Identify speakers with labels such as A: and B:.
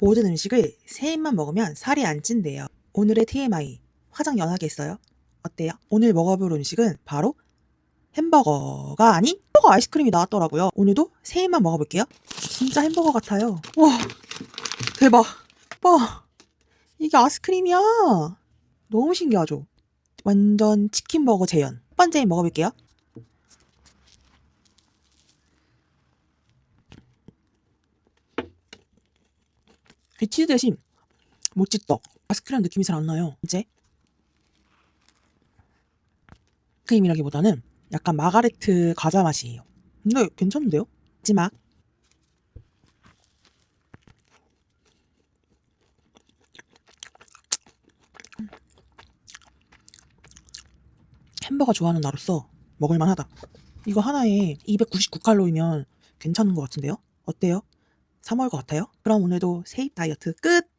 A: 모든 음식을 세 입만 먹으면 살이 안 찐대요. 오늘의 TMI. 화장 연하게 했어요. 어때요? 오늘 먹어볼 음식은 바로 햄버거가 아닌 햄버거 아이스크림이 나왔더라고요. 오늘도 세 입만 먹어볼게요. 진짜 햄버거 같아요. 와, 대박. 와, 이게 아이스크림이야. 너무 신기하죠? 완전 치킨버거 재현. 첫 번째 입 먹어볼게요. 이 치즈 대신 모찌떡 아이스크림 느낌이 잘 안 나요. 이제 크림이라기보다는 약간 마가레트 과자 맛이에요. 근데 괜찮은데요? 마지막 햄버거 좋아하는 나로서 먹을만하다. 이거 하나에 299칼로리면 괜찮은 것 같은데요? 어때요? 사 먹을 것 같아요? 그럼 오늘도 세입 다이어트 끝!